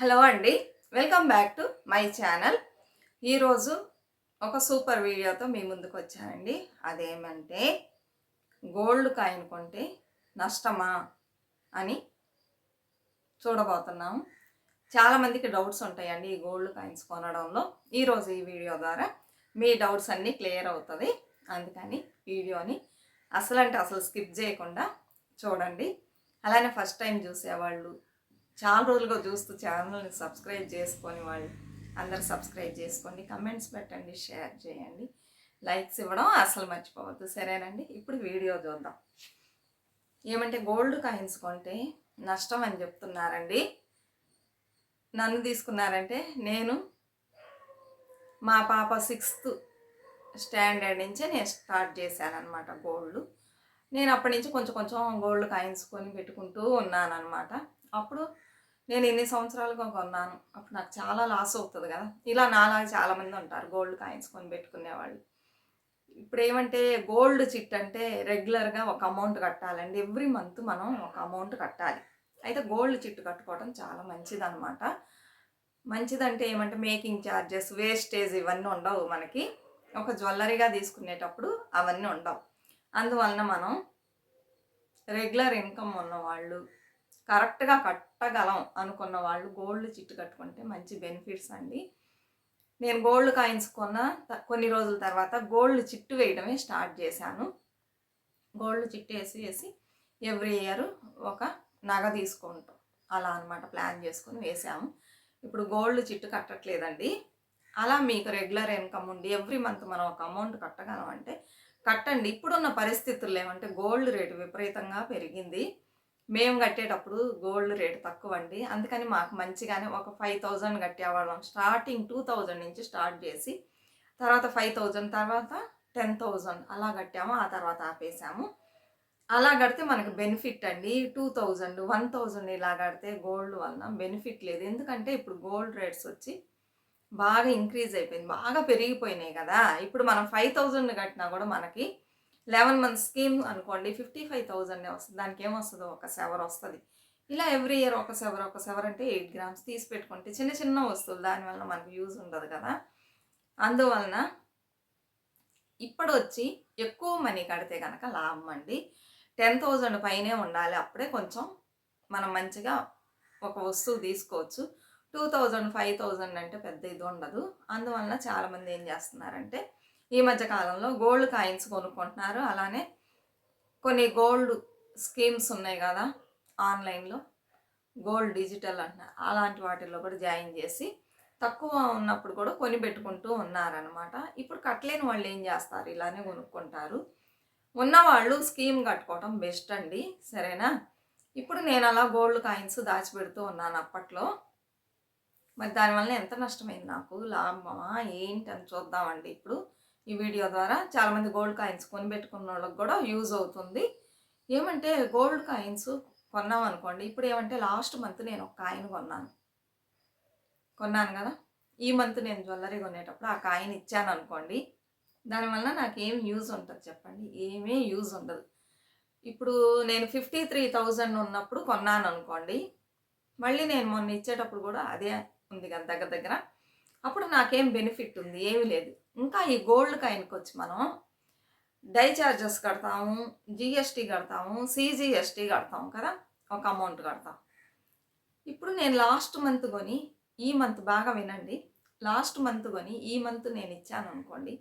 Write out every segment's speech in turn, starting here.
Hello అండి welcome back to my channel. ఈరోజు ఒక సూపర్ వీడియోతో మీ ముందుకు వచ్చానండి. అదేమంటే గోల్డ్ కాయిన్ కొంటే నష్టమా అని చూడబోతున్నాం. చాలామందికి డౌట్స్ ఉంటాయండి ఈ గోల్డ్ కాయిన్స్ కొనడంలో. ఈరోజు ఈ వీడియో ద్వారా మీ డౌట్స్ అన్నీ క్లియర్ అవుతుంది. అందుకని వీడియోని అసలు అంటే అసలు స్కిప్ చేయకుండా చూడండి. అలానే ఫస్ట్ టైం చూసేవాళ్ళు చాలా రోజులుగా చూస్తూ ఛానల్ని సబ్స్క్రైబ్ చేసుకొని వాళ్ళు అందరు సబ్స్క్రైబ్ చేసుకోండి. కమెంట్స్ పెట్టండి షేర్ చేయండి. లైక్స్ ఇవ్వడం అసలు మర్చిపోవద్దు. సరేనండి? ఇప్పుడు వీడియో చూద్దాం. ఏమంటే గోల్డ్ కాయిన్స్ కొంటే నష్టం అని చెప్తున్నారండి. నన్ను తీసుకున్నారంటే నేను మా పాప సిక్స్త్ స్టాండర్డ్ నుంచే నేను స్టార్ట్ చేశాను గోల్డ్ నేను అప్పటి నుంచి కొంచెం కొంచెం గోల్డ్ కాయిన్స్ కొని పెట్టుకుంటూ ఉన్నాను అనమాట అప్పుడు నేను ఎన్ని సంవత్సరాలుగా కొన్నాను. అప్పుడు నాకు చాలా లాస్ అవుతుంది కదా. ఇలా నాలాగా చాలామంది ఉంటారు. గోల్డ్ కాయిన్స్ కొని పెట్టుకునేవాళ్ళు ఇప్పుడు ఏమంటే గోల్డ్ చిట్ అంటే రెగ్యులర్గా ఒక అమౌంట్ కట్టాలండి. ఎవ్రీ మంత్ మనం ఒక అమౌంట్ కట్టాలి. అయితే గోల్డ్ చిట్ కట్టుకోవడం చాలా మంచిదన్నమాట. మంచిదంటే ఏమంటే మేకింగ్ ఛార్జెస్ వేస్టేజ్ ఇవన్నీ ఉండవు మనకి. ఒక జ్యువెలరీగా తీసుకునేటప్పుడు అవన్నీ ఉండవు. అందువలన మనం రెగ్యులర్ ఇన్కమ్ ఉన్నవాళ్ళు కరెక్ట్గా కట్టగలం అనుకున్న వాళ్ళు గోల్డ్ చిట్టు కట్టుకుంటే మంచి బెనిఫిట్స్ అండి. నేను గోల్డ్ కాయిన్స్ కొన్న త- కొన్ని రోజుల తర్వాత గోల్డ్ చిట్టు వేయడమే స్టార్ట్ చేశాను. గోల్డ్ చిట్టు వేసి వేసి ఎవ్రీ ఇయర్ ఒక నగ తీసుకుంటాం అలా అన్నమాట ప్లాన్ చేసుకొని వేసాము. ఇప్పుడు గోల్డ్ చిట్టు కట్టట్లేదండి. అలా మీకు రెగ్యులర్ ఇన్కమ్ ఉండి ఎవ్రీ మంత్ మనం ఒక అమౌంట్ కట్టగలం అంటే కట్టండి. ఇప్పుడున్న పరిస్థితుల్లో ఏమంటే గోల్డ్ రేటు విపరీతంగా పెరిగింది. మేము కట్టేటప్పుడు గోల్డ్ రేటు తక్కువ అండి అందుకని మాకు మంచిగానే ఒక ఫైవ్ థౌజండ్ కట్టేవాళ్ళం. స్టార్టింగ్ టూ థౌజండ్ నుంచి స్టార్ట్ చేసి తర్వాత ఫైవ్ థౌజండ్ తర్వాత టెన్ థౌజండ్ అలా కట్టాము. ఆ తర్వాత ఆపేసాము. అలా కడితే మనకు బెనిఫిట్ అండి. టూ థౌజండ్ వన్ థౌజండ్ ఇలా కడితే గోల్డ్ వలన బెనిఫిట్ లేదు. ఎందుకంటే ఇప్పుడు గోల్డ్ రేట్స్ వచ్చి బాగా ఇంక్రీజ్ అయిపోయింది. బాగా పెరిగిపోయినాయి కదా. ఇప్పుడు మనం ఫైవ్ థౌజండ్ కట్టినా కూడా మనకి లెవెన్ మంత్ స్కీమ్ అనుకోండి ఫిఫ్టీ ఫైవ్ థౌజండ్ వస్తుంది. దానికి ఏమొస్తుందో ఒక సెవర్ వస్తుంది. ఇలా ఎవ్రీ ఇయర్ ఒక సెవర్ ఒక సెవర్ అంటే ఎయిట్ గ్రామ్స్ తీసి పెట్టుకుంటే చిన్న చిన్న వస్తువులు దానివల్ల మనకు యూజ్ ఉండదు కదా. అందువలన ఇప్పుడు వచ్చి ఎక్కువ మనీ కడితే కనుక లాభం అండి. టెన్ థౌజండ్ పైనే ఉండాలి అప్పుడే కొంచెం మనం మంచిగా ఒక వస్తువు తీసుకోవచ్చు. టూ థౌజండ్ ఫైవ్ థౌజండ్ అంటే పెద్ద ఇది ఉండదు. అందువలన చాలామంది ఏం చేస్తున్నారంటే ఈ మధ్య కాలంలో గోల్డ్ కాయిన్స్ కొనుక్కుంటున్నారు. అలానే కొన్ని గోల్డ్ స్కీమ్స్ ఉన్నాయి కదా ఆన్లైన్లో. గోల్డ్ డిజిటల్ అంటున్నారు అలాంటి వాటిల్లో కూడా జాయిన్ చేసి తక్కువ ఉన్నప్పుడు కూడా కొని పెట్టుకుంటూ ఉన్నారనమాట ఇప్పుడు కట్టలేని వాళ్ళు ఏం చేస్తారు? ఇలానే కొనుక్కుంటారు. ఉన్నవాళ్ళు స్కీమ్ కట్టుకోవటం బెస్ట్ అండి. సరేనా? ఇప్పుడు నేను అలా గోల్డ్ కాయిన్స్ దాచిపెడుతూ ఉన్నాను అప్పట్లో. మరి దానివల్ల ఎంత నష్టమైంది నాకు? లాభమా? ఏంటి అని చూద్దామండి ఇప్పుడు. ఈ వీడియో ద్వారా చాలామంది గోల్డ్ కాయిన్స్ కొనిపెట్టుకున్న వాళ్ళకి కూడా యూజ్ అవుతుంది. ఏమంటే గోల్డ్ కాయిన్స్ కొన్నాం అనుకోండి ఇప్పుడు ఏమంటే లాస్ట్ మంత్ నేను ఒక కాయిన్ కొన్నాను. కొన్నాను కదా? ఈ మంత్ నేను జ్యువెలరీ కొనేటప్పుడు ఆ కాయిన్ ఇచ్చాను అనుకోండి దానివల్ల నాకు ఏం యూజ్ ఉంటుంది చెప్పండి? ఏమీ యూజ్ ఉండదు. ఇప్పుడు నేను ఫిఫ్టీ త్రీ థౌజండ్ ఉన్నప్పుడు కొన్నాను అనుకోండి మళ్ళీ నేను మొన్న ఇచ్చేటప్పుడు కూడా అదే ఉంది కదా దగ్గర దగ్గర. అప్పుడు నాకేం బెనిఫిట్ ఉంది? ఏమీ లేదు. ఇంకా ఈ గోల్డ్ కాయిన్కి వచ్చి మనం డై చార్జెస్ కడతాము జిఎస్టీ కడతాము సిజిఎస్టీ కడతాము కదా ఒక అమౌంట్ కడతాం. ఇప్పుడు నేను లాస్ట్ మంత్ కొని ఈ మంత్ బాగా వినండి. లాస్ట్ మంత్ కొని ఈ మంత్ నేను ఇచ్చాను అనుకోండి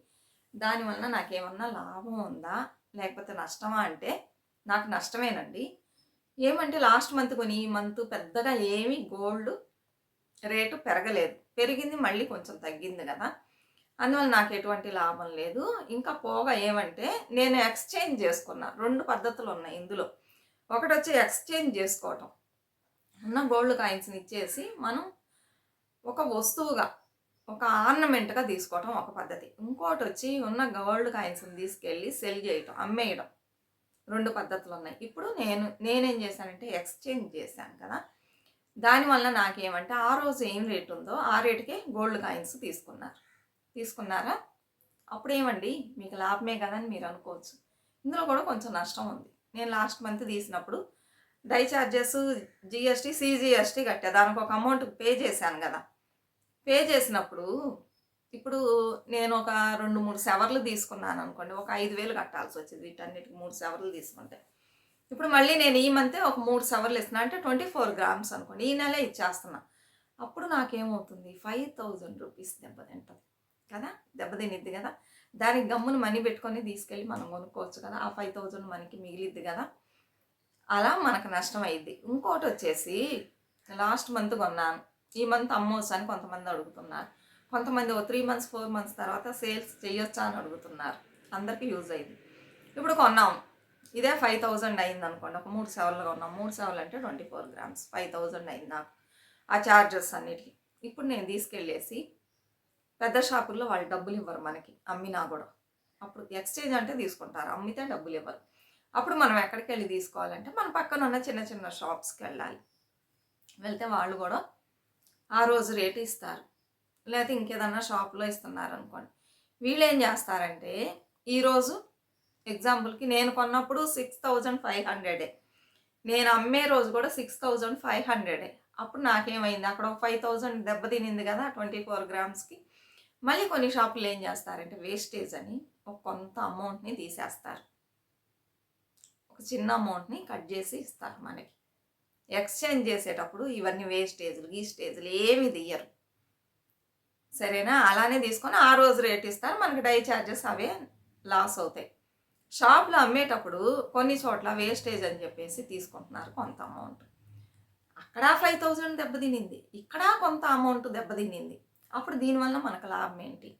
దానివల్ల నాకేమన్నా లాభం ఉందా లేకపోతే నష్టమా అంటే నాకు నష్టమేనండి. ఏమంటే లాస్ట్ మంత్ కొని ఈ మంత్ పెద్దగా ఏమీ గోల్డ్ రేటు పెరగలేదు. పెరిగింది మళ్ళీ కొంచెం తగ్గింది కదా. అందువల్ల నాకు ఎటువంటి లాభం లేదు. ఇంకా పోగా ఏమంటే నేను ఎక్స్చేంజ్ చేసుకున్నా. రెండు పద్ధతులు ఉన్నాయి ఇందులో. ఒకటి వచ్చి ఎక్స్చేంజ్ చేసుకోవటం. ఉన్న గోల్డ్ కాయిన్స్ని ఇచ్చేసి మనం ఒక వస్తువుగా ఒక ఆర్నమెంట్గా తీసుకోవటం ఒక పద్ధతి. ఇంకోటి వచ్చి ఉన్న గోల్డ్ కాయిన్స్ని తీసుకెళ్ళి సెల్ చేయటం అమ్మేయడం రెండు పద్ధతులు ఉన్నాయి. ఇప్పుడు నేను నేనేం చేశానంటే ఎక్స్చేంజ్ చేశాను కదా. దానివల్ల నాకేమంటే ఆ రోజు ఏం రేటు ఉందో ఆ రేటుకే గోల్డ్ కాయిన్స్ తీసుకున్నారు. తీసుకున్నారా? అప్పుడు ఏమండి మీకు లాభమే కదని మీరు అనుకోవచ్చు. ఇందులో కూడా కొంచెం నష్టం ఉంది. నేను లాస్ట్ మంత్ తీసినప్పుడు డై ఛార్జెస్ జిఎస్టీ సిజిఎస్టీ కట్టా. దానికి ఒక అమౌంట్ పే చేశాను కదా. పే చేసినప్పుడు ఇప్పుడు నేను ఒక రెండు మూడు సెవర్లు తీసుకున్నాను అనుకోండి. ఒక ఐదు వేలు కట్టాల్సి వచ్చింది వీటన్నిటికి మూడు సెవర్లు తీసుకుంటే. ఇప్పుడు మళ్ళీ నేను ఈ మంతే ఒక మూడు సెవర్లు ఇస్తున్నా. అంటే ట్వంటీ ఫోర్ గ్రామ్స్ అనుకోండి. ఈ నెలే ఇచ్చేస్తున్నా. అప్పుడు నాకేమవుతుంది? ఫైవ్ థౌజండ్ రూపీస్ దెబ్బతింటుంది. కదా? దెబ్బతినిద్ది కదా? దానికి గమ్మును మనీ పెట్టుకొని తీసుకెళ్ళి మనం కొనుక్కోవచ్చు కదా? ఆ ఫైవ్ థౌజండ్ మనకి మిగిలిద్ది కదా? అలా మనకు నష్టం అయింది ఇంకోటి వచ్చేసి లాస్ట్ మంత్ కొన్నాను. ఈ మంత్ అమ్మోస్ అని కొంతమంది అడుగుతున్నారు. కొంతమంది ఓ త్రీ మంత్స్ ఫోర్ మంత్స్ తర్వాత సేల్స్ చేయొచ్చా అని అడుగుతున్నారు. అందరికీ యూజ్ అయింది ఇప్పుడు కొన్నాం. ఇదే ఫైవ్ థౌజండ్ అయింది అనుకోండి. ఒక మూడు సెవెన్లు కొన్నాం. మూడు సెవెన్లు అంటే twenty four grams. Five thousand అయింది నాకు. ఆ చార్జెస్ అన్నిటికీ. ఇప్పుడు నేను తీసుకెళ్ళేసి పెద్ద షాపుల్లో వాళ్ళు డబ్బులు ఇవ్వరు మనకి అమ్మినా కూడా. అప్పుడు ఎక్స్చేంజ్ అంటే తీసుకుంటారు అమ్మితే డబ్బులు ఇవ్వరు. అప్పుడు మనం ఎక్కడికి వెళ్ళి తీసుకోవాలంటే మన పక్కన ఉన్న చిన్న చిన్న షాప్స్కి వెళ్ళాలి. వెళ్తే వాళ్ళు కూడా ఆ రోజు రేటు ఇస్తారు. లేకపోతే ఇంకేదన్నా షాప్లో ఇస్తున్నారు అనుకోండి వీళ్ళు ఏం చేస్తారంటే ఈరోజు ఎగ్జాంపుల్కి నేను కొన్నప్పుడు సిక్స్ థౌజండ్ ఫైవ్ హండ్రెడే. నేను అమ్మే రోజు కూడా సిక్స్ థౌజండ్ ఫైవ్ హండ్రెడే. అప్పుడు నాకేమైంది? అక్కడ ఒక ఫైవ్ థౌజండ్ దెబ్బతినింది కదా ట్వంటీ ఫోర్ గ్రామ్స్కి. మళ్ళీ కొన్ని షాపులు ఏం చేస్తారంటే వేస్టేజ్ అని ఒక కొంత అమౌంట్ని తీసేస్తారు. ఒక చిన్న అమౌంట్ని కట్ చేసి ఇస్తారు మనకి. ఎక్స్చేంజ్ చేసేటప్పుడు ఇవన్నీ వేస్టేజ్లు ఈ స్టేజ్లు ఏమి తీయరు. సరేనా? అలానే తీసుకొని ఆ రోజు రేట్ ఇస్తారు. మనకి డై ఛార్జెస్ అవే లాస్ అవుతాయి. షాప్లో అమ్మేటప్పుడు కొన్ని చోట్ల వేస్టేజ్ అని చెప్పేసి తీసుకుంటున్నారు కొంత అమౌంట్ అక్కడ ఫైవ్ థౌజండ్ దెబ్బతినింది. ఇక్కడ కొంత అమౌంట్ దెబ్బతినింది. అప్పుడు దీనివల్ల మనకు లాభం ఏంటి?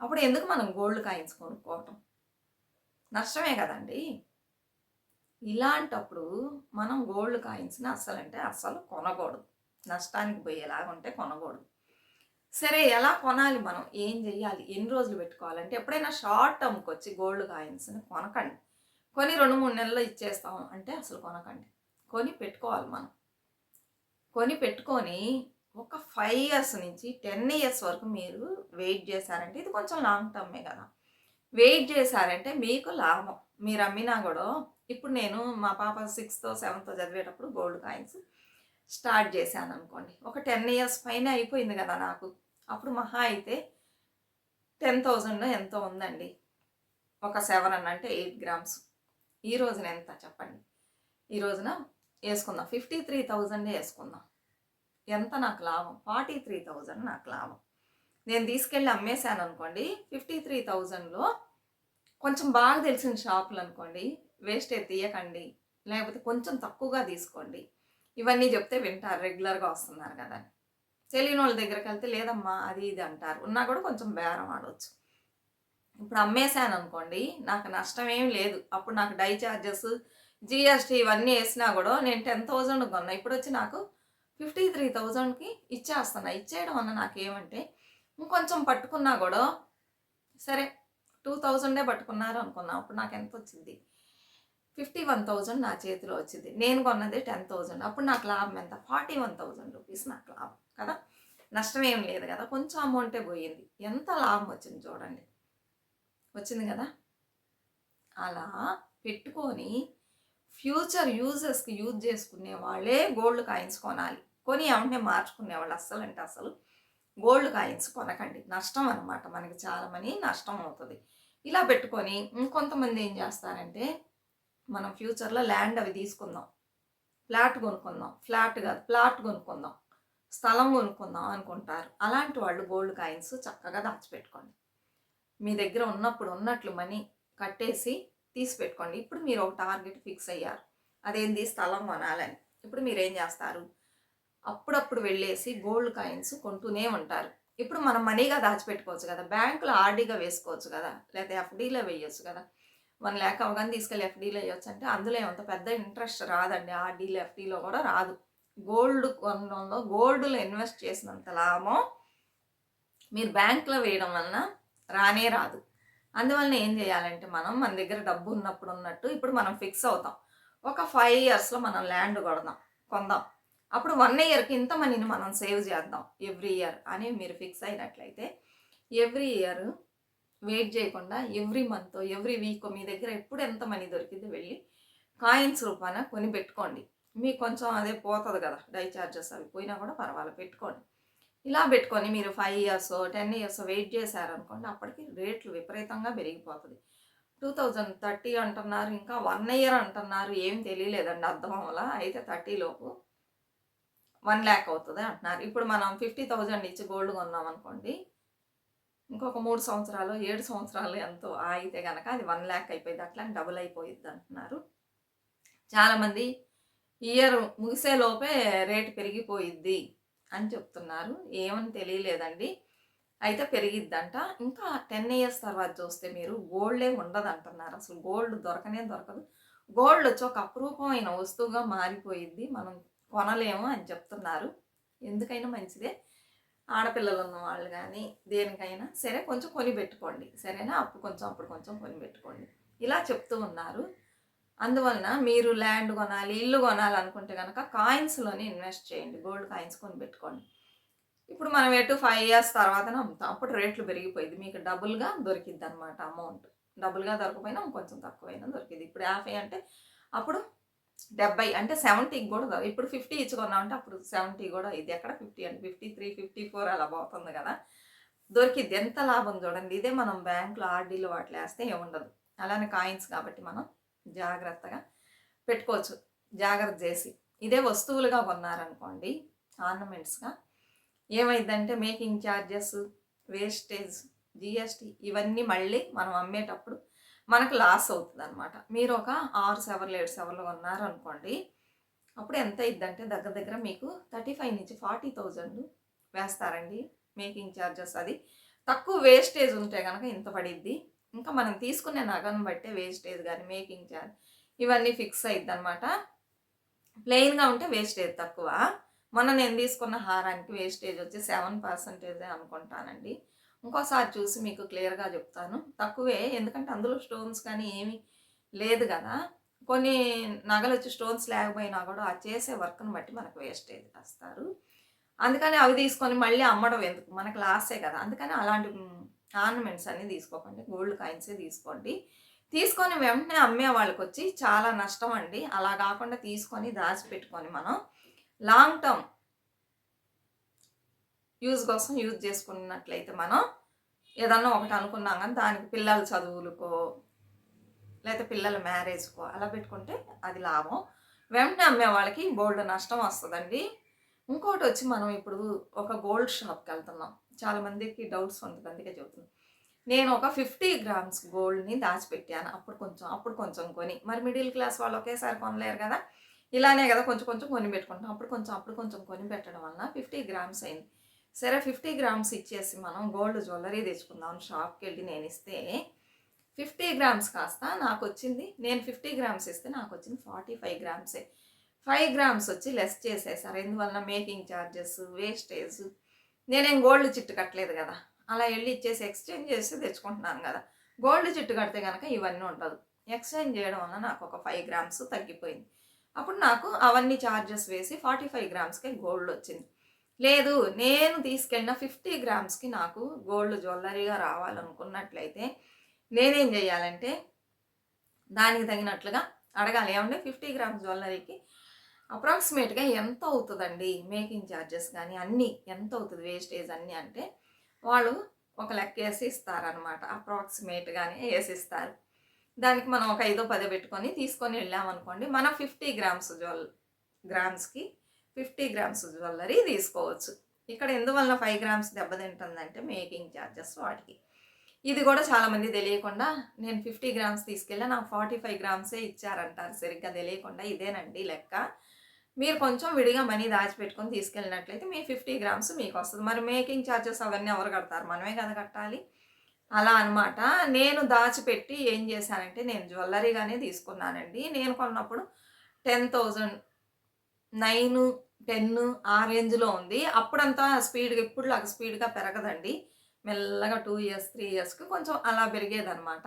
అప్పుడు ఎందుకు మనం గోల్డ్ కాయిన్స్ కొనుక్కోవటం? నష్టమే కదండి. ఇలాంటప్పుడు మనం గోల్డ్ కాయిన్స్ని అస్సలంటే అస్సలు కొనకూడదు. నష్టానికి పోయేలాగా ఉంటే కొనకూడదు. సరే ఎలా కొనాలి మనం? ఏం చెయ్యాలి? ఎన్ని రోజులు పెట్టుకోవాలంటే ఎప్పుడైనా షార్ట్ టర్మ్కి వచ్చి గోల్డ్ కాయిన్స్ని కొనకండి. కొని రెండు మూడు నెలల్లో ఇచ్చేస్తాం అంటే అసలు కొనకండి. కొని పెట్టుకోవాలి మనం. కొని పెట్టుకొని ఒక ఫైవ్ ఇయర్స్ నుంచి టెన్ ఇయర్స్ వరకు మీరు వెయిట్ చేశారంటే ఇది కొంచెం లాంగ్ టర్మే కదా. వెయిట్ చేశారంటే మీకు లాభం. మీరు అమ్మినా కూడా ఇప్పుడు నేను మా పాప సిక్స్త్ సెవెంత్ చదివేటప్పుడు గోల్డ్ కాయిన్స్ స్టార్ట్ చేశాను అనుకోండి. ఒక టెన్ ఇయర్స్ పైన అయిపోయింది కదా నాకు. అప్పుడు మహా అయితే టెన్ థౌజండ్ ఎంతో ఉందండి. ఒక సెవెన్ అన్న అంటే ఎయిట్ గ్రామ్స్ ఈ రోజున ఎంత చెప్పండి? ఈ రోజున వేసుకుందాం. ఫిఫ్టీ త్రీ థౌజండే వేసుకుందాం. ఎంత నాకు లాభం? ఫార్టీ త్రీ థౌజండ్ నాకు లాభం. నేను తీసుకెళ్ళి అమ్మేశాను అనుకోండి ఫిఫ్టీ త్రీ థౌజండ్లో కొంచెం బాగా తెలిసిన షాపులు అనుకోండి వేస్ట్ తీయకండి లేకపోతే కొంచెం తక్కువగా తీసుకోండి. ఇవన్నీ చెప్తే వింటారు రెగ్యులర్గా వస్తున్నారు కదా అని. తెలియని వాళ్ళ దగ్గరికి వెళ్తే లేదమ్మా అది ఇది అంటారు. ఉన్నా కూడా కొంచెం బేరం ఆడవచ్చు ఇప్పుడు అమ్మేశాను అనుకోండి నాకు నష్టం ఏం లేదు. అప్పుడు నాకు డై ఛార్జెస్ జిఎస్టీ ఇవన్నీ వేసినా కూడా నేను టెన్ థౌజండ్ కొన్నా. ఇప్పుడు వచ్చి నాకు ఫిఫ్టీ త్రీ థౌజండ్కి ఇచ్చేస్తున్నా. ఇచ్చేయడం వల్ల నాకేమంటే ఇంకొంచెం పట్టుకున్నా కూడా సరే టూ థౌజండే పట్టుకున్నారు అనుకున్నా అప్పుడు నాకు ఎంత వచ్చింది ఫిఫ్టీ వన్ థౌజండ్ నా చేతిలో వచ్చింది. నేను కొన్నది టెన్ థౌజండ్ అప్పుడు నాకు లాభం ఎంత? ఫార్టీ వన్ థౌజండ్ రూపీస్ నాకు లాభం కదా? నష్టం ఏం లేదు కదా? కొంచెం అమౌంటే పోయింది. ఎంత లాభం వచ్చింది చూడండి. వచ్చింది కదా? అలా పెట్టుకొని ఫ్యూచర్ యూజర్స్కి యూజ్ చేసుకునే వాళ్ళే గోల్డ్ కాయిన్స్ కొనాలి. కొని ఏమంటే మార్చుకునే వాళ్ళు అస్సలు. అంటే అసలు గోల్డ్ కాయిన్స్ కొనకండి. నష్టం అనమాట మనకి చాలా మనీ నష్టం అవుతుంది. ఇలా పెట్టుకొని ఇంకొంతమంది ఏం చేస్తారంటే మనం ఫ్యూచర్లో ల్యాండ్ అవి తీసుకుందాం. ఫ్లాట్ కొనుక్కుందాం. ఫ్లాట్ కాదు ప్లాట్ కొనుక్కుందాం. స్థలం కొనుక్కుందాం అనుకుంటారు. అలాంటి వాళ్ళు గోల్డ్ కాయిన్స్ చక్కగా దాచిపెట్టుకోండి. మీ దగ్గర ఉన్నప్పుడు ఉన్నట్లు మనీ కట్టేసి తీసి పెట్టుకోండి. ఇప్పుడు మీరు ఒక టార్గెట్ ఫిక్స్ అయ్యారు. అదేంది? స్థలం కొనాలని. ఇప్పుడు మీరు ఏం చేస్తారు? అప్పుడప్పుడు వెళ్ళేసి గోల్డ్ కాయిన్స్ కొంటూనే ఉంటారు. ఇప్పుడు మనం మనీగా దాచిపెట్టుకోవచ్చు కదా బ్యాంకులో ఆర్డీగా వేసుకోవచ్చు కదా లేదా ఎఫ్డీలో వేయొచ్చు కదా. వన్ ల్యాక్ అవగానే తీసుకెళ్ళి ఎఫ్డీలో వేయొచ్చు అంటే అందులో ఏమంత పెద్ద ఇంట్రెస్ట్ రాదండి. ఆర్డీలో ఎఫ్డీలో కూడా రాదు. గోల్డ్ కొనడంలో గోల్డ్లో ఇన్వెస్ట్ చేసినంత లాభం మీరు బ్యాంకులో వేయడం వలన రానే రాదు. అందువలన ఏం చేయాలంటే మనం మన దగ్గర డబ్బు ఉన్నప్పుడు ఉన్నట్టు ఇప్పుడు మనం ఫిక్స్ అవుతాం. ఒక ఫైవ్ ఇయర్స్లో మనం ల్యాండ్ కొడదాం కొందాం. అప్పుడు వన్ ఇయర్కి ఇంత మనీని మనం సేవ్ చేద్దాం ఎవ్రీ ఇయర్ అని మీరు ఫిక్స్ అయినట్లయితే ఎవ్రీ ఇయర్ వెయిట్ చేయకుండా ఎవ్రీ మంత్ ఎవ్రీ వీక్ మీ దగ్గర ఎప్పుడు ఎంత మనీ దొరికింది వెళ్ళి కాయిన్స్ రూపాన కొని పెట్టుకోండి మీకు కొంచెం అదే పోతుంది కదా డై చార్జెస్ అవి పోయినా కూడా పర్వాలేదు పెట్టుకోండి. ఇలా పెట్టుకొని మీరు five years ten years wait చేశారనుకోండి అప్పటికి రేట్లు విపరీతంగా పెరిగిపోతుంది. టూ థౌజండ్ థర్టీ అంటున్నారు ఇంకా వన్ ఇయర్ అంటున్నారు ఏం తెలియలేదండి అర్థం వల్ల అయితే థర్టీ లోపు వన్ ల్యాక్ అవుతుంది అంటున్నారు. ఇప్పుడు మనం ఫిఫ్టీ థౌజండ్ ఇచ్చి గోల్డ్ కొన్నాం అనుకోండి ఇంకొక మూడు సంవత్సరాలు ఏడు సంవత్సరాలు ఎంతో అయితే కనుక అది వన్ ల్యాక్ అయిపోయింది అట్లా డబుల్ అయిపోయింది అంటున్నారు. చాలామంది ఇయర్ ముగిసే లోపే రేటు పెరిగిపోయిద్ది అని చెప్తున్నారు. ఏమని తెలియలేదండి. అయితే పెరిగిద్దంట. ఇంకా టెన్ ఇయర్స్ తర్వాత చూస్తే మీరు గోల్డే ఉండదు అంటున్నారు అసలు గోల్డ్ దొరకనే దొరకదు. గోల్డ్ వచ్చి ఒక అపురూపమైన వస్తువుగా మారిపోయిద్ది. మనం కొనలేము అని చెప్తున్నారు. ఎందుకైనా మంచిదే. ఆడపిల్లలు ఉన్న వాళ్ళు కానీ దేనికైనా సరే కొంచెం కొని పెట్టుకోండి సరేనా? అప్పు కొంచెం అప్పుడు కొంచెం కొని పెట్టుకోండి ఇలా చెప్తూ ఉన్నారు. అందువలన మీరు ల్యాండ్ కొనాలి ఇల్లు కొనాలి అనుకుంటే కనుక కాయిన్స్లోనే ఇన్వెస్ట్ చేయండి. గోల్డ్ కాయిన్స్ కొని పెట్టుకోండి ఇప్పుడు మనం ఎటు ఫైవ్ ఇయర్స్ తర్వాతనే అమ్ముతాం. అప్పుడు రేట్లు పెరిగిపోయింది మీకు డబుల్గా దొరికిద్ది అనమాట అమౌంట్. డబుల్గా దొరకపోయినా కొంచెం తక్కువైనా దొరికింది ఇప్పుడు యాభై అంటే అప్పుడు డెబ్బై అంటే సెవెంటీకి కూడా ఇప్పుడు ఫిఫ్టీ ఇచ్చుకున్నాం అంటే అప్పుడు సెవెంటీ కూడా ఇది ఎక్కడ? ఫిఫ్టీ అండి. ఫిఫ్టీ త్రీ ఫిఫ్టీ ఫోర్ అలా పోతుంది కదా. దొరికిద్ది. ఎంత లాభం చూడండి. ఇదే మనం బ్యాంకులో ఆర్డీలు వాటిలో వేస్తే ఏముండదు అలానే కాయిన్స్ కాబట్టి మనం జాగ్రత్తగా పెట్టుకోవచ్చు. జాగ్రత్త చేసి. ఇదే వస్తువులుగా కొన్నారనుకోండి ఆర్నమెంట్స్గా ఏమైందంటే మేకింగ్ ఛార్జెస్ వేస్టేజ్ జిఎస్టీ ఇవన్నీ మళ్ళీ మనం అమ్మేటప్పుడు మనకు లాస్ అవుతుంది అనమాట మీరు ఒక ఆరు సెవర్లు ఏడు సెవర్లు ఉన్నారు అనుకోండి అప్పుడు ఎంత అయిద్దంటే దగ్గర దగ్గర మీకు థర్టీ ఫైవ్ నుంచి ఫార్టీ థౌజండ్ వేస్తారండి మేకింగ్ ఛార్జెస్ అది. తక్కువ వేస్టేజ్ ఉంటే కనుక ఇంత పడిద్ది. ఇంకా మనం తీసుకునే నగను బట్టే వేస్టేజ్ కానీ మేకింగ్ ఛార్జ్ ఇవన్నీ ఫిక్స్ అయిద్ది అనమాట ప్లెయిన్గా ఉంటే వేస్టేజ్ తక్కువ. మొన్న నేను తీసుకున్న హారానికి వేస్టేజ్ వచ్చి సెవెన్ పర్సెంటేజ్ అనుకుంటానండి. ఇంకోసారి చూసి మీకు క్లియర్గా చెప్తాను. తక్కువే ఎందుకంటే అందులో స్టోన్స్ కానీ ఏమీ లేదు కదా. కొన్ని నగలు వచ్చి స్టోన్స్ లేకపోయినా కూడా ఆ చేసే వర్క్ని బట్టి మనకు వేస్టేజ్ వేస్తారు అందుకని అవి తీసుకొని మళ్ళీ అమ్మడం ఎందుకు? మనకు లాసే కదా. అందుకని అలాంటి ఆర్నమెంట్స్ అన్నీ తీసుకోకండి. గోల్డ్ కాయిన్సే తీసుకోండి. తీసుకొని వెంటనే అమ్మే వాళ్ళకి వచ్చి చాలా నష్టం అండి. అలా కాకుండా తీసుకొని దాచిపెట్టుకొని మనం లాంగ్ టర్మ్ యూజ్ కోసం యూజ్ చేసుకున్నట్లయితే మనం ఏదన్నా ఒకటి అనుకున్నాం కానీ దానికి పిల్లల చదువులకో లేకపోతే పిల్లల మ్యారేజ్కో అలా పెట్టుకుంటే అది లాభం. వెంటనే అమ్మే వాళ్ళకి గోల్డ్ నష్టం వస్తుందండి. ఇంకోటి వచ్చి మనం ఇప్పుడు ఒక గోల్డ్ షాప్కి వెళ్తున్నాం. చాలామందికి డౌట్స్ ఉంటుంది అందుకే చెబుతున్నాం నేను ఒక ఫిఫ్టీ గ్రామ్స్ గోల్డ్ని దాచిపెట్టాను. అప్పుడు కొంచెం అప్పుడు కొంచెం కొని. మరి మిడిల్ క్లాస్ వాళ్ళు ఒకేసారి కొనలేరు కదా. ఇలానే కదా కొంచెం కొంచెం కొని పెట్టుకుంటాం. అప్పుడు కొంచెం అప్పుడు కొంచెం కొని పెట్టడం వలన ఫిఫ్టీ గ్రామ్స్ అయింది. సరే ఫిఫ్టీ గ్రామ్స్ ఇచ్చేసి మనం గోల్డ్ జ్యువెలరీ తెచ్చుకుందాం. షాప్కి వెళ్ళి నేను ఇస్తే ఫిఫ్టీ గ్రామ్స్ కాస్త నాకు వచ్చింది నేను ఫిఫ్టీ గ్రామ్స్ ఇస్తే నాకు వచ్చింది ఫార్టీ ఫైవ్ గ్రామ్సే. ఫైవ్ గ్రామ్స్ వచ్చి లెస్ చేసేసారు. ఎందువల్ల మేకింగ్ ఛార్జెస్ వేస్టేజ్ నేనేం గోల్డ్ చిట్టు కట్టలేదు కదా. అలా వెళ్ళి ఇచ్చేసి ఎక్స్చేంజ్ చేసి తెచ్చుకుంటున్నాను కదా. గోల్డ్ చిట్టు కడితే కనుక ఇవన్నీ ఉండదు. ఎక్స్చేంజ్ చేయడం వల్ల నాకు ఒక ఫైవ్ గ్రామ్స్ తగ్గిపోయింది. అప్పుడు నాకు అవన్నీ ఛార్జెస్ వేసి ఫార్టీ ఫైవ్ గ్రామ్స్కే గోల్డ్ వచ్చింది. లేదు నేను తీసుకెళ్ళిన ఫిఫ్టీ గ్రామ్స్కి నాకు గోల్డ్ జ్యువెలరీగా రావాలనుకున్నట్లయితే నేనేం చేయాలంటే దానికి తగినట్లుగా అడగాలి. ఏమంటే ఫిఫ్టీ గ్రామ్స్ జ్యువెలరీకి అప్రాక్సిమేట్గా ఎంత అవుతుందండి? మేకింగ్ ఛార్జెస్ కానీ అన్నీ ఎంత అవుతుంది? వేస్టేజ్ అన్నీ అంటే వాళ్ళు ఒక లెక్క వేసి ఇస్తారనమాట అప్రాక్సిమేట్గానే వేసిస్తారు. దానికి మనం ఒక ఐదో పదో పెట్టుకొని తీసుకొని వెళ్ళామనుకోండి మనం ఫిఫ్టీ గ్రామ్స్ జ్యువెల్ గ్రామ్స్కి ఫిఫ్టీ గ్రామ్స్ జ్యువెలరీ తీసుకోవచ్చు. ఇక్కడ ఎందువల్ల ఫైవ్ గ్రామ్స్ దెబ్బతింటుందంటే మేకింగ్ ఛార్జెస్ వాటికి. ఇది కూడా చాలామంది తెలియకుండా నేను ఫిఫ్టీ గ్రామ్స్ తీసుకెళ్ళి నాకు ఫార్టీ ఫైవ్ గ్రామ్సే ఇచ్చారంటారు. సరిగ్గా తెలియకుండా ఇదేనండి లెక్క. మీరు కొంచెం విడిగా మనీ దాచిపెట్టుకొని తీసుకెళ్ళినట్లయితే మీ ఫిఫ్టీ గ్రామ్స్ మీకు వస్తుంది మరి మేకింగ్ ఛార్జెస్ అవన్నీ ఎవరు కడతారు? మనమే కదా కట్టాలి. అలా అనమాట నేను దాచిపెట్టి ఏం చేశానంటే నేను జ్యువెలరీగానే తీసుకున్నానండి. నేను కొన్నప్పుడు టెన్ థౌజండ్ నైన్ టెన్ ఆ రేంజ్లో ఉంది. అప్పుడంతా స్పీడ్గా ఇప్పుడులాగా స్పీడ్గా పెరగదండి. మెల్లగా టూ ఇయర్స్ త్రీ ఇయర్స్కి కొంచెం అలా పెరిగేదనమాట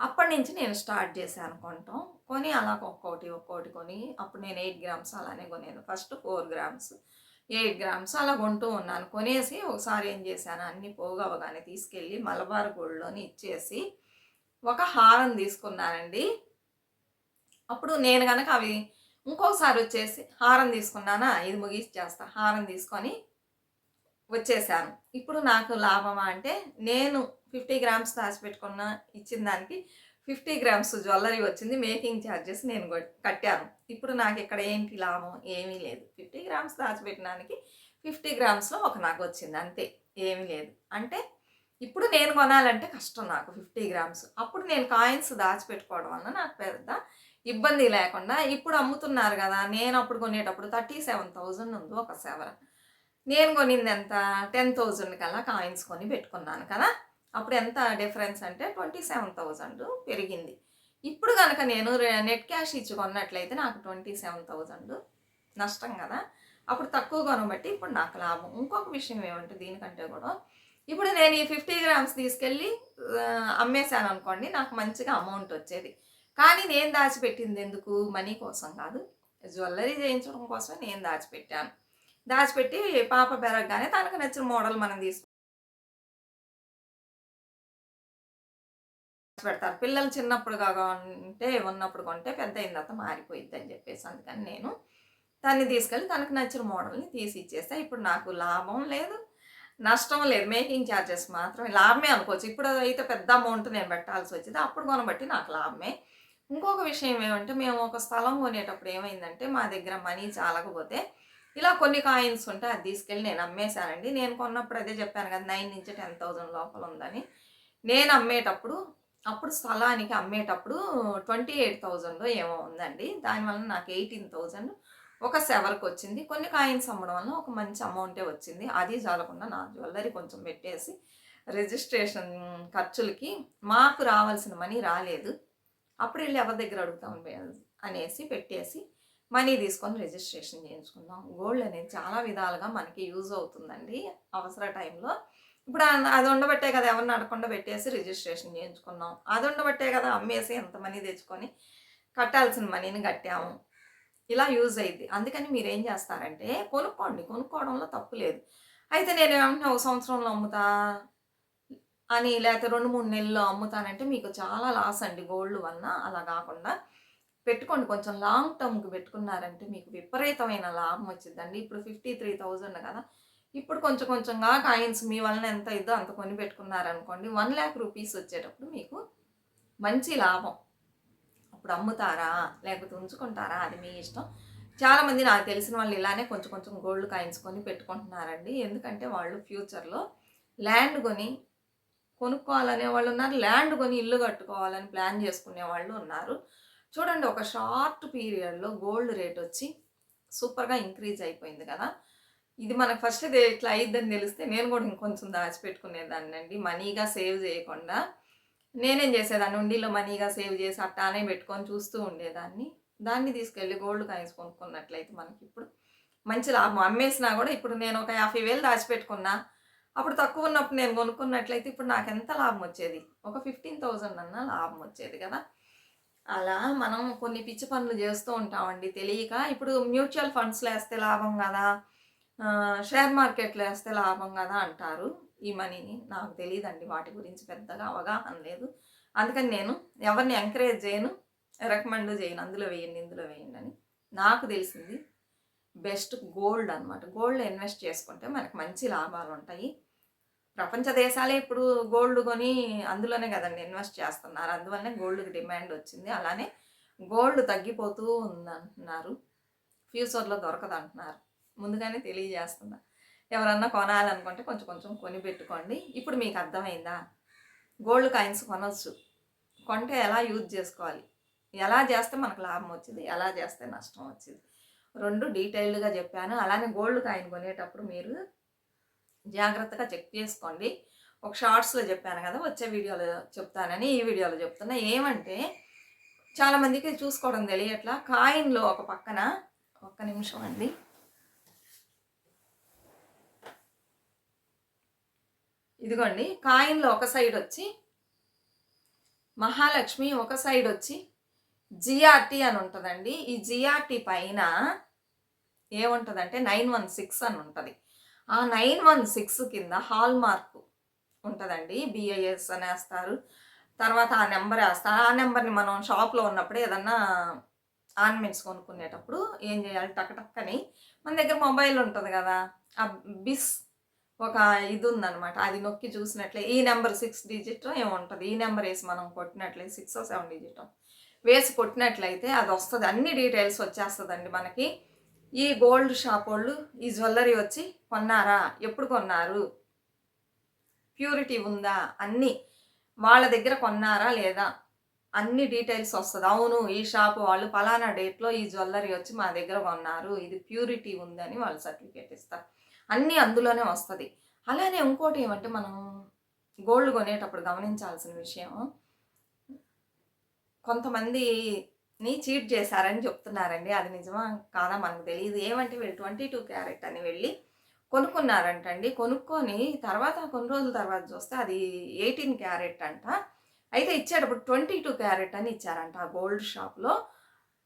అప్పటి నుంచి నేను స్టార్ట్ చేశాను కొనటం కొని అలా ఒక్కొక్కటి ఒక్కొక్కటి కొని అప్పుడు నేను ఎయిట్ గ్రామ్స్ అలానే కొనేది. First four grams eight grams అలా కొంటూ ఉన్నాను. కొనేసి ఒకసారి ఏం చేశాను అన్ని పోగవగానే తీసుకెళ్ళి మలబార్ గోల్డ్లోని ఇచ్చేసి ఒక హారం తీసుకున్నానండి. అప్పుడు నేను కనుక అవి ఇంకోసారి వచ్చేసి హారం తీసుకున్నానా? ఇది ముగించేస్తా హారం తీసుకొని వచ్చేసాను. ఇప్పుడు నాకు లాభమా అంటే నేను ఫిఫ్టీ గ్రామ్స్ దాచిపెట్టుకున్న ఇచ్చిన దానికి ఫిఫ్టీ గ్రామ్స్ జ్యువెలరీ వచ్చింది. మేకింగ్ ఛార్జెస్ నేను కట్టాను. ఇప్పుడు నాకు ఇక్కడ ఏంటి లాభం? ఏమీ లేదు. ఫిఫ్టీ గ్రామ్స్ దాచిపెట్టడానికి ఫిఫ్టీ గ్రామ్స్లో ఒక నాకు వచ్చింది. అంతే. ఏమీ లేదు. అంటే ఇప్పుడు నేను కొనాలంటే కష్టం నాకు ఫిఫ్టీ గ్రామ్స్. అప్పుడు నేను కాయిన్స్ దాచిపెట్టుకోవడం వల్ల నాకు పెద్ద ఇబ్బంది లేకుండా ఇప్పుడు అమ్ముతున్నారు కదా నేను అప్పుడు కొనేటప్పుడు థర్టీ సెవెన్ థౌజండ్ ఉంది ఒక సెవెన్ నేను కొనింది ఎంత? టెన్ థౌజండ్ కల్లా కాయిన్స్ కొని పెట్టుకున్నాను కదా. అప్పుడు ఎంత డిఫరెన్స్ అంటే ట్వంటీ సెవెన్ థౌజండ్ పెరిగింది. ఇప్పుడు కనుక నేను నెట్ క్యాష్ ఇచ్చి కొన్నట్లయితే నాకు ట్వంటీ సెవెన్ థౌజండ్ నష్టం కదా. అప్పుడు తక్కువ కొనబట్టి ఇప్పుడు నాకు లాభం. ఇంకొక విషయం ఏమంటే దీనికంటే కూడా ఇప్పుడు నేను ఈ ఫిఫ్టీ గ్రామ్స్ తీసుకెళ్ళి అమ్మేశాను అనుకోండి నాకు మంచిగా అమౌంట్ వచ్చేది. కానీ నేను దాచిపెట్టింది ఎందుకు? మనీ కోసం కాదు. జ్యువెలరీ చేయించడం కోసమే నేను దాచిపెట్టాను. దాచిపెట్టి పాప పెరగగానే తనకు నచ్చిన మోడల్ మనం తీసుకు పెడతారు. పిల్లలు చిన్నప్పుడు కాగా ఉంటే ఉన్నప్పుడు కొంటే పెద్ద అయిన తర్వాత మారిపోయిద్ది అని చెప్పేసి అందుకని నేను దాన్ని తీసుకెళ్ళి తనకు నచ్చిన మోడల్ని తీసి ఇచ్చేస్తా. ఇప్పుడు నాకు లాభం లేదు నష్టం లేదు. మేకింగ్ ఛార్జెస్ మాత్రమే. లాభమే అనుకోవచ్చు. ఇప్పుడు అయితే పెద్ద అమౌంట్ నేను పెట్టాల్సి వచ్చింది. అప్పుడు కొనబట్టి నాకు లాభమే. ఇంకొక విషయం ఏమంటే మేము ఒక స్థలం కొనేటప్పుడు ఏమైందంటే మా దగ్గర మనీ చాలకపోతే ఇలా కొన్ని కాయిన్స్ ఉంటే అది తీసుకెళ్ళి నేను అమ్మేశానండి. నేను కొన్నప్పుడు అదే చెప్పాను కదా నైన్ నుంచి టెన్ థౌజండ్ లోపల ఉందని. నేను అమ్మేటప్పుడు అప్పుడు స్థలానికి అమ్మేటప్పుడు ట్వంటీ ఎయిట్ థౌజండ్లో ఏమో ఉందండి. దానివల్ల నాకు ఎయిటీన్ థౌజండ్ ఒక సెవర్కి వచ్చింది. కొన్ని కాయిన్స్ అమ్మడం వల్ల ఒక మంచి అమౌంటే వచ్చింది. అది చాలకుండా నా జ్యువెలరీ కొంచెం పెట్టేసి రిజిస్ట్రేషన్ ఖర్చులకి మాకు రావాల్సిన మనీ రాలేదు. అప్పుడు వెళ్ళి ఎవరి దగ్గర అడుగుతాం అనేసి పెట్టేసి మనీ తీసుకొని రిజిస్ట్రేషన్ చేయించుకుందాం. గోల్డ్ అనేది చాలా విధాలుగా మనకి యూజ్ అవుతుందండి అవసర టైంలో. ఇప్పుడు అది ఉండబట్టే కదా ఎవరిని అడగకుండా పెట్టేసి రిజిస్ట్రేషన్ చేయించుకున్నాం. అది ఉండబట్టే కదా అమ్మేసి ఎంత మనీ తెచ్చుకొని కట్టాల్సిన మనీని కట్టాము. ఇలా యూజ్ అయింది అందుకని మీరు ఏం చేస్తారంటే కొనుక్కోండి. కొనుక్కోవడంలో తప్పు లేదు. అయితే నేను ఏమంటున్నా ఒక సంవత్సరంలో అమ్ముతా? అని లేకపోతే రెండు మూడు నెలల్లో అమ్ముతానంటే మీకు చాలా లాస్ అండి గోల్డ్ వలన. అలా కాకుండా పెట్టుకోండి. కొంచెం లాంగ్ టర్మ్కి పెట్టుకున్నారంటే మీకు విపరీతమైన లాభం వచ్చిందండి ఇప్పుడు ఫిఫ్టీ త్రీ థౌజండ్ కదా. ఇప్పుడు కొంచెం కొంచెంగా కాయిన్స్ మీ వలన ఎంత ఇద్దో అంత కొని పెట్టుకున్నారనుకోండి వన్ ల్యాక్ రూపీస్ వచ్చేటప్పుడు మీకు మంచి లాభం. అప్పుడు అమ్ముతారా? లేకపోతే ఉంచుకుంటారా? అది మీ ఇష్టం. చాలామంది నాకు తెలిసిన వాళ్ళు ఇలానే కొంచెం కొంచెం గోల్డ్ కాయిన్స్ కొని పెట్టుకుంటున్నారండి. ఎందుకంటే వాళ్ళు ఫ్యూచర్లో ల్యాండ్ కొని కొనుక్కోవాలనే వాళ్ళు ఉన్నారు. ల్యాండ్ కొని ఇల్లు కట్టుకోవాలని ప్లాన్ చేసుకునే వాళ్ళు ఉన్నారు. చూడండి ఒక షార్ట్ పీరియడ్లో గోల్డ్ రేట్ వచ్చి సూపర్గా ఇంక్రీజ్ అయిపోయింది కదా. ఇది మనకు ఫస్ట్ ఇది ఇట్లా అయ్యిద్దని తెలిస్తే నేను కూడా ఇంకొంచెం దాచిపెట్టుకునేదాన్ని అండి. మనీగా సేవ్ చేయకుండా నేనేం చేసేదాన్ని? ఉండిలో మనీగా సేవ్ చేసి అట్టానే పెట్టుకొని చూస్తూ ఉండేదాన్ని. దాన్ని తీసుకెళ్ళి గోల్డ్ కాయిన్స్ కొనుక్కున్నట్లయితే మనకి ఇప్పుడు మంచి లాభం. అమ్మేసినా కూడా ఇప్పుడు నేను ఒక యాభై వేలు దాచిపెట్టుకున్నా. అప్పుడు తక్కువ ఉన్నప్పుడు నేను కొనుక్కున్నట్లయితే ఇప్పుడు నాకు ఎంత లాభం వచ్చేది? ఒక ఫిఫ్టీన్ థౌజండ్ అన్న లాభం వచ్చేది కదా. అలా మనం కొన్ని పిచ్చి పనులు చేస్తూ ఉంటామండి. తెలియక ఇప్పుడు మ్యూచువల్ ఫండ్స్లో వేస్తే లాభం కదా. షేర్ మార్కెట్లో వేస్తే లాభం కదా అంటారు. ఈ మనీని నాకు తెలియదండి. వాటి గురించి పెద్దగా అవగాహన లేదు. అందుకని నేను ఎవరిని ఎంకరేజ్ చేయను రికమెండ్ చేయను. అందులో వేయండి ఇందులో వేయండి అని. నాకు తెలిసింది బెస్ట్ గోల్డ్ అనమాట గోల్డ్ ఇన్వెస్ట్ చేసుకుంటే మనకు మంచి లాభాలు ఉంటాయి. ప్రపంచ దేశాలే ఇప్పుడు గోల్డ్ కొని అందులోనే కదండి ఇన్వెస్ట్ చేస్తున్నారు. అందువల్లనే గోల్డ్కి డిమాండ్ వచ్చింది. అలానే గోల్డ్ తగ్గిపోతూ ఉందంటున్నారు ఫ్యూచర్లో దొరకదు అంటున్నారు ముందుగానే తెలియజేస్తున్నా. ఎవరన్నా కొనాలనుకుంటే కొంచెం కొంచెం కొని పెట్టుకోండి. ఇప్పుడు మీకు అర్థమైందా? గోల్డ్ కాయిన్స్ కొనవచ్చు కొంటే ఎలా యూజ్ చేసుకోవాలి? ఎలా చేస్తే మనకు లాభం వచ్చింది? ఎలా చేస్తే నష్టం వచ్చింది? రెండు డీటెయిల్డ్గా చెప్పాను. అలానే గోల్డ్ కాయిన్ కొనేటప్పుడు మీరు జాగ్రత్తగా చెక్ చేసుకోండి. ఒక షార్ట్స్లో చెప్పాను కదా వచ్చే వీడియోలో చెప్తానని ఈ వీడియోలో చెప్తున్నా. ఏమంటే చాలామందికి చూసుకోవడం తెలియట్లా. కాయిన్లో ఒక పక్కన ఒక్క నిమిషం అండి. ఇదిగోండి కాయిన్లో ఒక సైడ్ వచ్చి మహాలక్ష్మి ఒక సైడ్ వచ్చి జిఆర్టీ అని ఉంటుందండి. ఈ జిఆర్టీ పైన ఏముంటుందంటే నైన్ వన్ సిక్స్ అని ఉంటుంది. ఆ నైన్ వన్ సిక్స్ కింద హాల్ మార్క్ ఉంటుందండి బిఐఎస్ అని వేస్తారు తర్వాత ఆ నెంబర్ వేస్తారు. ఆ నెంబర్ని మనం షాప్లో ఉన్నప్పుడు ఏదన్నా ఆర్నమెంట్స్ కొనుక్కునేటప్పుడు ఏం చేయాలి? టక్కటక్కని మన దగ్గర మొబైల్ ఉంటుంది కదా ఆ బిస్ ఒక ఇది ఉందన్నమాట. అది నొక్కి చూసినట్లే ఈ నెంబర్ సిక్స్ డిజిట్ ఏముంటుంది ఈ నెంబర్ వేసి మనం కొట్టినట్లయితే సిక్స్ సెవెన్ డిజిట్. వేసి కొట్టినట్లయితే అది వస్తుంది. అన్ని డీటెయిల్స్ వచ్చేస్తుందండి మనకి. ఈ గోల్డ్ షాప్ వాళ్ళు ఈ జ్యువెలరీ వచ్చి కొన్నారా? ఎప్పుడు కొన్నారు? ప్యూరిటీ ఉందా? అన్నీ వాళ్ళ దగ్గర కొన్నారా లేదా? అన్ని డీటెయిల్స్ వస్తుంది. అవును ఈ షాప్ వాళ్ళు ఫలానా డేట్లో ఈ జ్యువెలరీ వచ్చి మా దగ్గర కొన్నారు. ఇది ప్యూరిటీ ఉందని వాళ్ళు సర్టిఫికేట్ ఇస్తారు. అన్నీ అందులోనే వస్తుంది. అలానే ఇంకోటి ఏమంటే మనం గోల్డ్ కొనేటప్పుడు గమనించాల్సిన విషయం ని చీట్ చేశారని చెప్తున్నారండి. అది నిజమా కాదా? మనకు తెలియదు ఏమంటే వీళ్ళు ట్వంటీ టూ క్యారెట్ అని వెళ్ళి కొనుక్కున్నారంటండి. కొనుక్కొని తర్వాత కొన్ని రోజుల తర్వాత చూస్తే అది ఎయిటీన్ క్యారెట్ అంట. అయితే ఇచ్చేటప్పుడు ట్వంటీ టూ క్యారెట్ అని ఇచ్చారంట ఆ గోల్డ్ షాప్లో.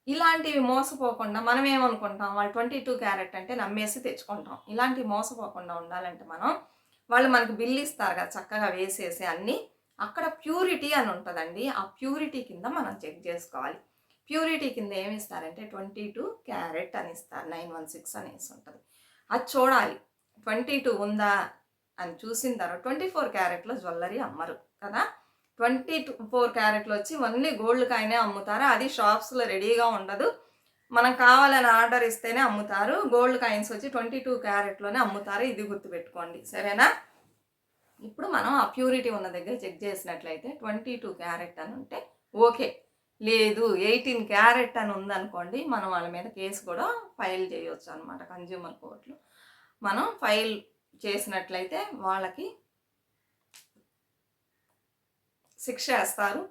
ఇలాంటివి మోసపోకుండా మనం ఏమనుకుంటాం? వాళ్ళు ట్వంటీ టూ క్యారెట్ అంటే నమ్మేసి తెచ్చుకుంటాం. ఇలాంటివి మోసపోకుండా ఉండాలంటే మనం వాళ్ళు మనకు బిల్ ఇస్తారు కదా చక్కగా వేసేసి అన్నీ. అక్కడ ప్యూరిటీ అని ఉంటుందండి. ఆ ప్యూరిటీ కింద మనం చెక్ చేసుకోవాలి. ప్యూరిటీ కింద ఏమి ఇస్తారంటే ట్వంటీ టూ క్యారెట్ అని ఇస్తారు నైన్ వన్ సిక్స్ అనేసి ఉంటుంది. అది చూడాలి. ట్వంటీ టూ ఉందా అని చూసిన తర్వాత ట్వంటీ ఫోర్ క్యారెట్లో జ్యువెలరీ అమ్మరు కదా. ట్వంటీ టూ ఫోర్ క్యారెట్లు వచ్చి ఓన్లీ గోల్డ్ కాయనే అమ్ముతారు. అది షాప్స్లో రెడీగా ఉండదు. మనం కావాలని ఆర్డర్ ఇస్తేనే అమ్ముతారు. గోల్డ్ కాయిన్స్ వచ్చి ట్వంటీ టూ క్యారెట్లోనే అమ్ముతారు. ఇది గుర్తుపెట్టుకోండి. సరేనా? ఇప్పుడు మనం ఆ ప్యూరిటీ ఉన్న దగ్గర చెక్ చేసినట్లయితే ట్వంటీ టూ క్యారెట్ అని ఉంటే ఓకే. లేదు ఎయిటీన్ క్యారెట్ అని ఉందనుకోండి మనం వాళ్ళ మీద కేసు కూడా ఫైల్ చేయొచ్చు అనమాట కన్జ్యూమర్ కోర్టులో. మనం ఫైల్ చేసినట్లయితే వాళ్ళకి శిక్ష వేస్తారు.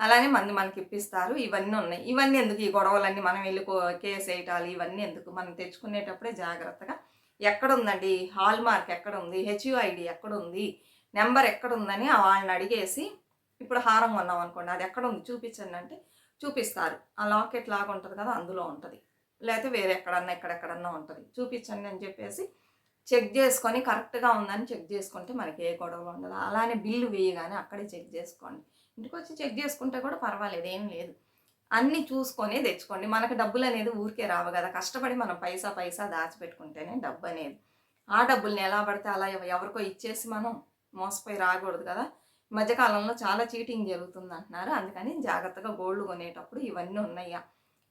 అలానే మంది మనకి ఇప్పిస్తారు. ఇవన్నీ ఉన్నాయి. ఇవన్నీ ఎందుకు ఈ గొడవలన్నీ మనం వెళ్ళి కేసు వేయటాలి? ఇవన్నీ ఎందుకు? మనం తెచ్చుకునేటప్పుడే జాగ్రత్తగా ఎక్కడ ఉందండి? హాల్ మార్క్ ఎక్కడ ఉంది? హెచ్యుఐడి ఎక్కడ ఉంది? నెంబర్ ఎక్కడ ఉందని వాళ్ళని అడిగేసి ఇప్పుడు హారం కొన్నాం అనుకోండి అది ఎక్కడ ఉంది? చూపించండి అంటే చూపిస్తారు. ఆ లాకెట్ లాగా ఉంటుంది కదా అందులో ఉంటుంది. లేకపోతే వేరే ఎక్కడన్నా ఎక్కడెక్కడన్నా ఉంటుంది. చూపించండి అని చెప్పేసి చెక్ చేసుకొని కరెక్ట్గా ఉందని చెక్ చేసుకుంటే మనకి ఏ గొడవ ఉండదు. అలానే బిల్లు వేయగానే అక్కడే చెక్ చేసుకోండి. ఇంటికి వచ్చి చెక్ చేసుకుంటే కూడా పర్వాలేదు ఏం లేదు. అన్నీ చూసుకొని తెచ్చుకోండి. మనకు డబ్బులు అనేది ఊరికే రావు కదా. కష్టపడి మనం పైసా పైసా దాచిపెట్టుకుంటేనే డబ్బు అనేది ఆ డబ్బుల్ని ఎలా పడితే అలా ఎవరికో ఇచ్చేసి మనం మోసపోయి రాకూడదు కదా. మధ్యకాలంలో చాలా చీటింగ్ జరుగుతుంది అంటున్నారు అందుకని జాగ్రత్తగా గోల్డ్ కొనేటప్పుడు ఇవన్నీ ఉన్నాయా?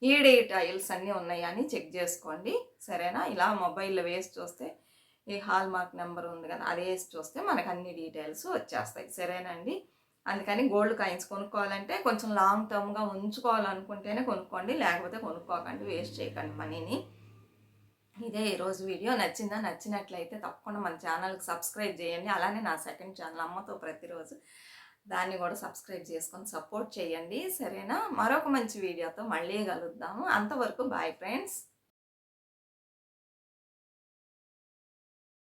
ఈడే టైల్స్ అన్నీ ఉన్నాయా అని చెక్ చేసుకోండి. సరేనా? ఇలా మొబైల్లో వేసి చూస్తే ఈ హాల్ మార్క్ నెంబర్ ఉంది కదా అది వేసి చూస్తే మనకు అన్ని డీటెయిల్స్ వచ్చేస్తాయి. సరేనండి? అందుకని గోల్డ్ కాయిన్స్ కొనుక్కోవాలంటే కొంచెం లాంగ్ టర్మ్గా ఉంచుకోవాలనుకుంటేనే కొనుక్కోండి లేకపోతే కొనుక్కోకండి వేస్ట్ చేయకండి మనీని. ఇదే ఈరోజు వీడియో. నచ్చిందా? నచ్చినట్లయితే తప్పకుండా మన ఛానల్కి సబ్స్క్రైబ్ చేయండి. అలానే నా సెకండ్ ఛానల్ అమ్మతో ప్రతిరోజు దాన్ని కూడా సబ్స్క్రైబ్ చేసుకొని సపోర్ట్ చేయండి. సరేనా? మరొక మంచి వీడియోతో మళ్ళీ కలుద్దాము. అంతవరకు బాయ్ ఫ్రెండ్స్.